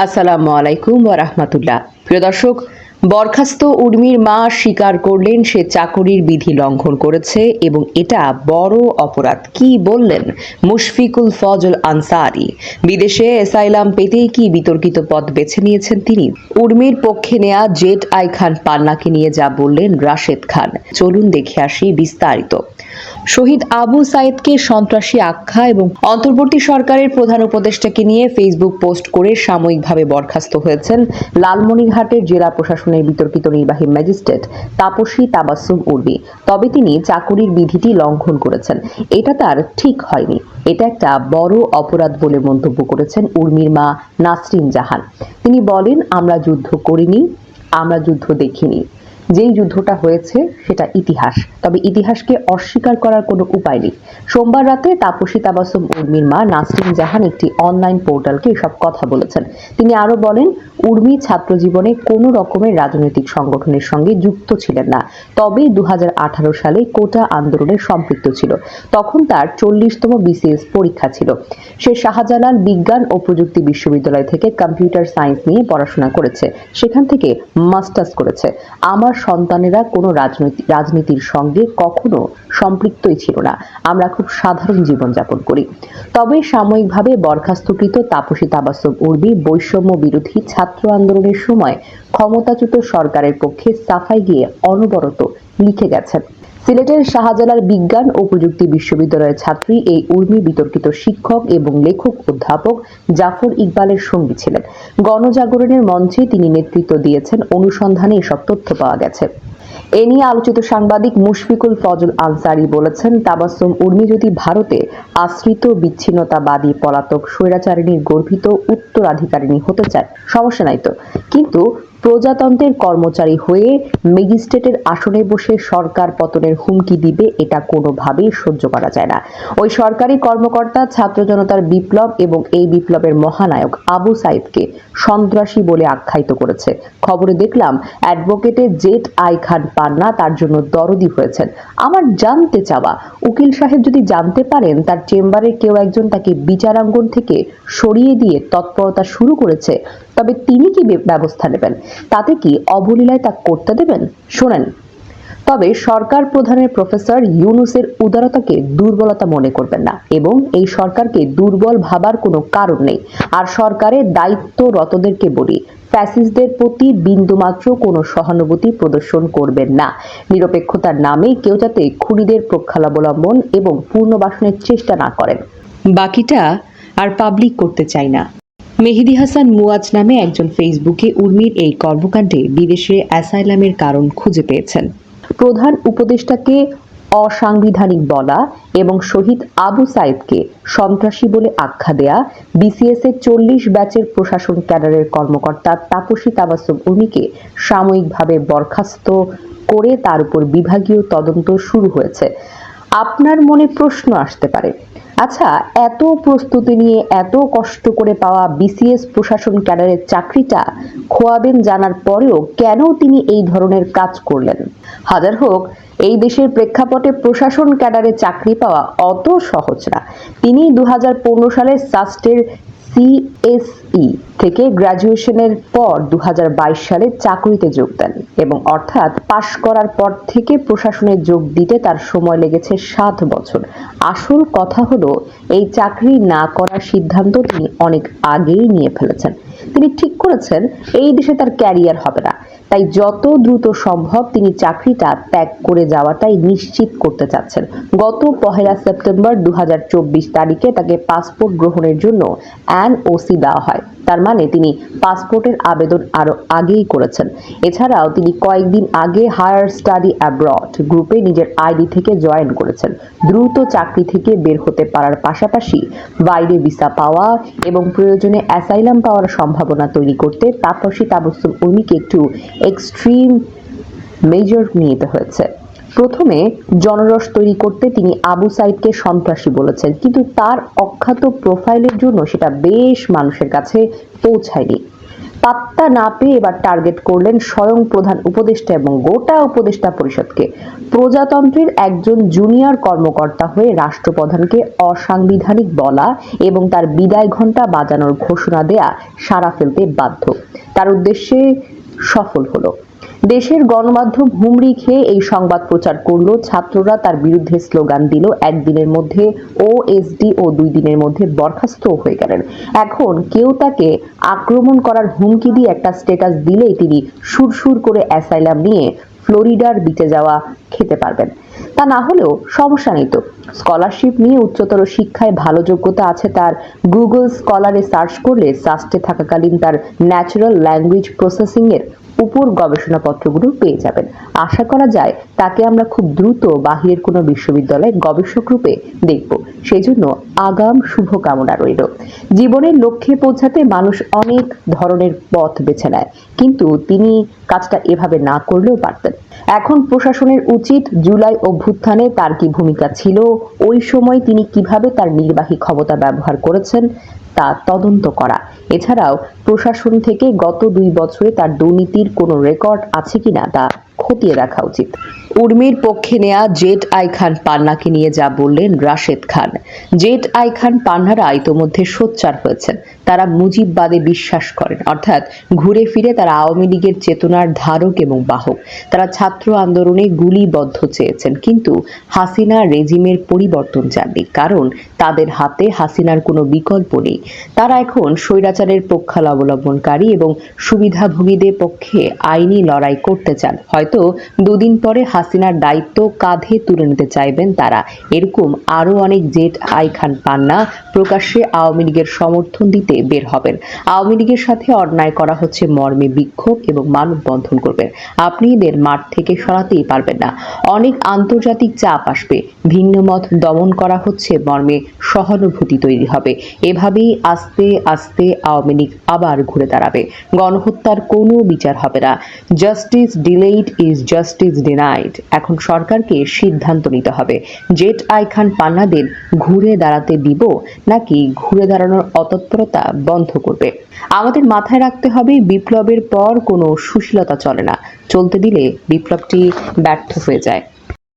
আসসালামু আলাইকুম রাহমাতুল্লাহ। প্রিয় দর্শক, বরখাস্ত উর্মির মা স্বীকার করলেন, সে চাকরির বিধি লঙ্ঘন করেছে এবং এটা বড় অপরাধ। কি বললেন মুশফিকুল ফজল আনসারি? বিদেশে এসাইলাম পেতেই কি বিতর্কিত পথ বেছে নিয়েছেন তিনি? উর্মির পক্ষে নেয়া জেট আই খান পান্নাকে নিয়ে যা বললেন রাশেদ খান। চলুন দেখে আসি বিস্তারিত। শহীদ আবু সাইদকে সন্ত্রাসী আখ্যা এবং অন্তর্বর্তী সরকারের প্রধান উপদেষ্টাকে নিয়ে ফেসবুক পোস্ট করে সাময়িকভাবে বরখাস্ত হয়েছেন লালমনিরহাটের জেলা প্রশাসনের বিতর্কিত নির্বাহী ম্যাজিস্ট্রেট তাপসী তাবাসুম উর্মি তবে তিনি চাকুরির বিধিটি লঙ্ঘন করেছেন। এটা তার ঠিক হয়নি। এটা একটা বড় অপরাধ বলে মন্তব্য করেছেন উর্মির মা নাসরিন জাহান। তিনি বলেন, আমরা যুদ্ধ করিনি, আমরা যুদ্ধ দেখিনি। যেই যুদ্ধটা হয়েছে, সেটা ইতিহাস। তবে ইতিহাসকে অস্বীকার করার কোনো উপায় নেই। সোমবার রাতে তাপসী তাবাসুম উর্মির মা নাসরিন জাহান একটি অনলাইন পোর্টালকে এসব কথা বলেছেন। তিনি আরও বলেন, উর্মি ছাত্র জীবনে কোনো রকমের রাজনৈতিক সংগঠনের সঙ্গে যুক্ত ছিলেন না। তবে দু হাজার আঠারো সালে কোটা আন্দোলনে সম্পৃক্ত ছিল। তখন তার চল্লিশতম বিসিএস পরীক্ষা ছিল। সে শাহজালাল বিজ্ঞান ও প্রযুক্তি বিশ্ববিদ্যালয় থেকে কম্পিউটার সায়েন্স নিয়ে পড়াশোনা করেছে। সেখান থেকে মাস্টার্স করেছে। আমার সন্তানেরা কোনো রাজনৈতিক রাজনীতির সঙ্গে কখনো সম্পৃক্তই ছিল না। আমরা খুব সাধারণ জীবনযাপন করি। তবে সাময়িকভাবে বরখাস্তকৃত তাপসী তাবাসম উর্বি বৈষম্য বিরোধী ছাত্র আন্দোলনের সময় ক্ষমতাচ্যুত সরকারের পক্ষে সাফাই গিয়ে অনবরত লিখে গেছেন। সিলেটের শাহজালাল বিজ্ঞান ও প্রযুক্তি বিশ্ববিদ্যালয়ের ছাত্রী এই উর্মি বিতর্কিত শিক্ষক এবং লেখক অধ্যাপক জাফর ইকবালের সঙ্গী ছিলেন। গণজাগরণের মঞ্চে তিনি নেতৃত্ব দিয়েছেন। অনুসন্ধানে এসব তথ্য পাওয়া গেছে। এ নিয়ে আলোচিত সাংবাদিক মুশফিকুল ফজল আনসারি বলেছেন, তাবাসুম উর্মি যদি ভারতে আশ্রিত বিচ্ছিন্নতাবাদী পলাতক স্বৈরাচারিণীর গর্ভিত উত্তরাধিকারিণী হতে চায়, সমস্যা নাই তো। কিন্তু প্রজাতন্ত্রের কর্মচারী হয়ে ম্যাজিস্ট্রেটের আসনে বসে সরকার পতনের হুমকি দিবে এটা কোনোভাবেই সহ্য করা যায় না। ওই সরকারি কর্মকর্তা, ছাত্র জনতার বিপ্লব এবং এই বিপ্লবের মহানায়ক আবু সাইদকে সন্ত্রাসী বলে আখ্যায়িত করেছে। খবরে দেখলাম, অ্যাডভোকেটে জেট আই খান পান্না তার জন্য দরদি হয়েছেন। আমার জানতে চাওয়া, উকিল সাহেব যদি জানতে পারেন, তার চেম্বারে কেউ একজন তাকে বিচারাঙ্গন থেকে সরিয়ে দিয়ে তৎপরতা শুরু করেছে, তবে তিনি কি ব্যবস্থা নেবেন? তাতে কি অবলীলায় তা করতে দেবেন? শোনেন। তবে সরকার প্রধানের প্রফেসর ইউনুসের উদারতাকে দুর্বলতা মনে করবেন না এবং এই সরকারকে দুর্বল ভাবার কোনো কারণ নেই। আর সরকারের দায়িত্বরতদেরকে বলি, ফ্যাসিস্টদের প্রতি বিন্দুমাত্র কোনো সহানুভূতি প্রদর্শন করবেন না। নিরপেক্ষতার নামে কেউ যাতে খুনিদের প্রক্ষালবলম্বন এবং পূর্ণবাসনের চেষ্টা না করেন। বাকিটা আর পাবলিক করতে চাই না। মেহেদি হাসান মুয়াজ নামে একজন ফেসবুকে উর্মির এই কর্মকাণ্ডে বিদেশে অ্যাসাইলামের কারণ খুঁজে পেয়েছেন। প্রধান উপদেষ্টাকে অসাংবিধানিক বলা এবং শহীদ আবু সাইদকে সন্ত্রাসী বলে আখ্যা দেয়া, বিসিএস এর চল্লিশ ব্যাচের প্রশাসন ক্যাডারের কর্মকর্তা তাপসী তাবাসুম উর্মিকে সাময়িকভাবে বরখাস্ত করে তার উপর বিভাগীয় তদন্ত শুরু হয়েছে। আপনার মনে প্রশ্ন আসতে পারে আচ্ছা এত প্রস্তুতি নিয়ে, এত কষ্ট করে পাওয়া বিসিএস প্রশাসন ক্যাডারের চাকরিটা খোয়াবেন জানার পরেও কেন তিনি এই ধরনের কাজ করলেন? হাজার হোক, এই দেশের প্রেক্ষাপটে প্রশাসন ক্যাডারে চাকরি পাওয়া অত সহজ না। তিনি দু হাজার পনেরো সালে সাস্টের সিএসই থেকে গ্রাজুয়েশনের পর দু হাজার বাইশ সালে চাকরিতে যোগ দেন এবং অর্থাৎ পাশ করার পর থেকে প্রশাসনে যোগ দিতে তার সময় লেগেছে সাত বছর। আসল কথা হলো, এই চাকরি না করার সিদ্ধান্ত তিনি অনেক আগেই নিয়ে ফেলেছেন। তিনি ঠিক করেছেন, এই দেশে তার ক্যারিয়ার হবে না। তাই যত দ্রুত সম্ভব তিনি চাকরিটা ত্যাগ করে যাওয়াটাই নিশ্চিত করতে চাচ্ছেন। গত পহেলা সেপ্টেম্বর দু হাজার চব্বিশ তারিখে তাকে পাসপোর্ট গ্রহণের জন্য অ্যান ওসি দেওয়া হয়। তার মানে তিনি পাসপোর্টের আবেদন আরও আগেই করেছেন। এছাড়াও তিনি কয়েকদিন আগে হায়ার স্টাডি অ্যাব্রড গ্রুপে নিজের আইডি থেকে জয়েন করেছেন। দ্রুত চাকরি থেকে বের হতে পারার পাশাপাশি বাইরে ভিসা পাওয়া এবং প্রয়োজনে অ্যাসাইলাম পাওয়ার সম্ভাবনা তৈরি করতে তাপসী তাবস্তুম উর্মিকে একটু এক্সট্রিম মেজর নিতে হয়েছে। প্রথমে জনরস তৈরি করতে তিনি আবু সাইদকে সন্ত্রাসী বলেছেন, কিন্তু তার অখ্যাত প্রোফাইলের জন্য সেটা বেশ মানুষের কাছে পৌঁছায়নি। পাত্তা না পেয়ে এবার টার্গেট করলেন স্বয়ং প্রধান উপদেষ্টা এবং গোটা উপদেষ্টা পরিষদকে। প্রজাতন্ত্রের একজন জুনিয়র কর্মকর্তা হয়ে রাষ্ট্রপ্রধানকে অসাংবিধানিক বলা এবং তার বিদায় ঘণ্টা বাজানোর ঘোষণা দেয়া সারা ফেলতে বাধ্য। তার উদ্দেশ্যে সফল হলো। দেশের গণমাধ্যম হুমড়ি খেয়ে এই সংবাদ প্রচার করল। ছাত্ররা তার বিরুদ্ধে স্লোগান দিল। একদিনের মধ্যে ওএসডি ও দুই দিনের মধ্যে বরখাস্ত হয়ে গেলেন। এখন কেউ তাকে আক্রমণ করার হুমকি দিয়ে একটা স্ট্যাটাস দিলেই তিনি সুরসুর করে অ্যাসাইলাম নিয়ে ফ্লোরিডার বিচে যাওয়া খেতে পারবেন। তা না হলেও সমস্যা নেই তো। স্কলারশিপ নিয়ে উচ্চতর শিক্ষায় ভালো যোগ্যতা আছে তার। গুগল স্কলারে সার্চ করলে সাস্টে থাকাকালীন তার ন্যাচারাল ল্যাঙ্গুয়েজ প্রসেসিং এর উপর গবেষণাপত্রগুলো পেয়ে যাবেন। আশা করা যায় তাকে আমরা খুব দ্রুত বাহিরের কোনো বিশ্ববিদ্যালয়ে গবেষক রূপে দেখব। সেই জন্য আগাম শুভকামনা রইল। জীবনের লক্ষ্যে পৌঁছাতে মানুষ অনেক ধরনের পথ বেছে নেয়, কিন্তু তিনি কাজটা এভাবে না করলেও পারতেন। এখন প্রশাসনের উচিত জুলাই অভ্যুত্থানে তার কি ভূমিকা ছিল, ওই সময় তিনি কীভাবে তার নির্বাহী ক্ষমতা ব্যবহার করেছেন, তা তদন্ত করা। এছাড়াও প্রশাসন থেকে গত দুই বছরে তার দুর্নীতির কোনো রেকর্ড আছে কিনা, তা খতিয়ে দেখা উচিত। উর্মির পক্ষে নেয়া জেট আই খান পান্নাকে নিয়ে যা বললেন রাশেদ খান। জেট আই খান পান্নারা ইতোমধ্যে সোচ্চার হয়েছেন। তারা মুজিববাদে বিশ্বাস করেন। অর্থাৎ ঘুরে ফিরে তারা আওয়ামী লীগের চেতনার ধারক এবং বাহক। তারা ছাত্র আন্দোলনে গুলিবদ্ধ চেয়েছেন। কিন্তু হাসিনা রেজিমের পরিবর্তন চাননি। কারণ তাদের হাতে হাসিনার কোনো বিকল্প নেই। তারা এখন স্বৈরাচারের পক্ষাবলম্বনকারী এবং সুবিধাভোগীদের পক্ষে আইনি লড়াই করতে চান। হয়তো দুদিন পরে হাসিনার দায়িত্ব কাঁধে তুলে নিতে চাইবেন তারা। এরকম আরও অনেক জেট আই খান পান্না প্রকাশ্যে আওয়ামী লীগের সমর্থন দিতে বের হবেন। আওয়ামী লীগের সাথে অন্যায় করা হচ্ছে মর্মে বিক্ষোভ এবং মানববন্ধন করবেন। আপনি এদের মাঠ থেকে সরাতেই পারবেন না। অনেক আন্তর্জাতিক চাপ আসবে। ভিন্ন মত দমন করা হচ্ছে মর্মে সহানুভূতি তৈরি হবে। এভাবেই আস্তে আস্তে আওয়ামী লীগ আবার ঘুরে দাঁড়াবে। গণহত্যার কোনো বিচার হবে না। Justice delayed is justice denied এখন সরকারকে সিদ্ধান্ত নিতে হবে। জেট আই খান পান্নাদের ঘুরে দাঁড়াতে দিব নাকি ঘুরে দাঁড়ানোর অতৎপরতা বন্ধ করবে? আমাদের মাথায় রাখতে হবে, বিপ্লবের পর কোনো সুশীলতা চলে না। চলতে দিলে বিপ্লবটি ব্যর্থ হয়ে যায়।